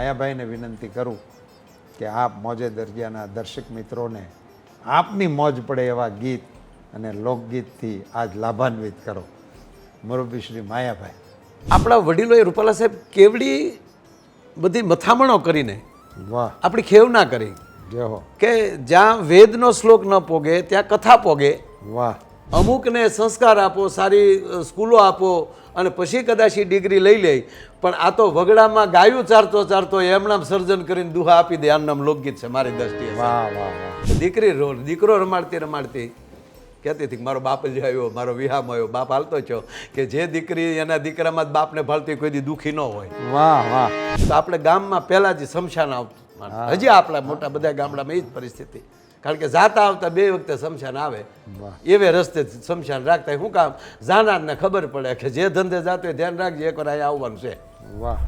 માયાભાઈને વિનંતી કરું કે આપ મોજે દરજિયાના દર્શક મિત્રોને આપની મોજ પડે એવા ગીત અને લોકગીતથી આજ લાભાન્વિત કરો. મુરબ્બી શ્રી માયાભાઈ. આપણા વડીલોએ રૂપાલા સાહેબ કેવડી બધી મથામણો કરીને વાહ. આપણી ખેવ ના કરી જય હો. કે જ્યાં વેદનો શ્લોક ન પોગે ત્યાં કથા પોગે. વાહ. અમુકને સંસ્કાર આપો સારી સ્કૂલો આપો અને પછી કદાચ એ ડિગ્રી લઈ લે પણ આ તો વગડામાં ગાયું ચારતો ચારતો એમનામ સર્જન કરીને દુહા આપી દે આમ લોકગીત છે મારી દ્રષ્ટિએ. વાહ વાહ વાહ. દીકરી રોલ દીકરો રમાડતી રમાડતી કહેતી હતી કે મારો બાપ જ આવ્યો મારો વિહામ આવ્યો. બાપ હાલતો છો કે જે દીકરી એના દીકરામાં જ બાપને ભાળતી કોઈ દી દુઃખી ન હોય. વાહ વાહ. તો આપણે ગામમાં પહેલાં જ શમશાન આવતું હજી આપણા મોટા બધા ગામડામાં એ જ પરિસ્થિતિ. કારણ કે જાતા આવતા બે વખતે શમશાન આવે. એવે રસ્તે શમશાન રાખતા શું કામ? જાનારને ખબર પડે કે જે ધંધે જાતો હોય ધ્યાન રાખજે એકવાર અહીંયા આવવાનું છે. વાહ.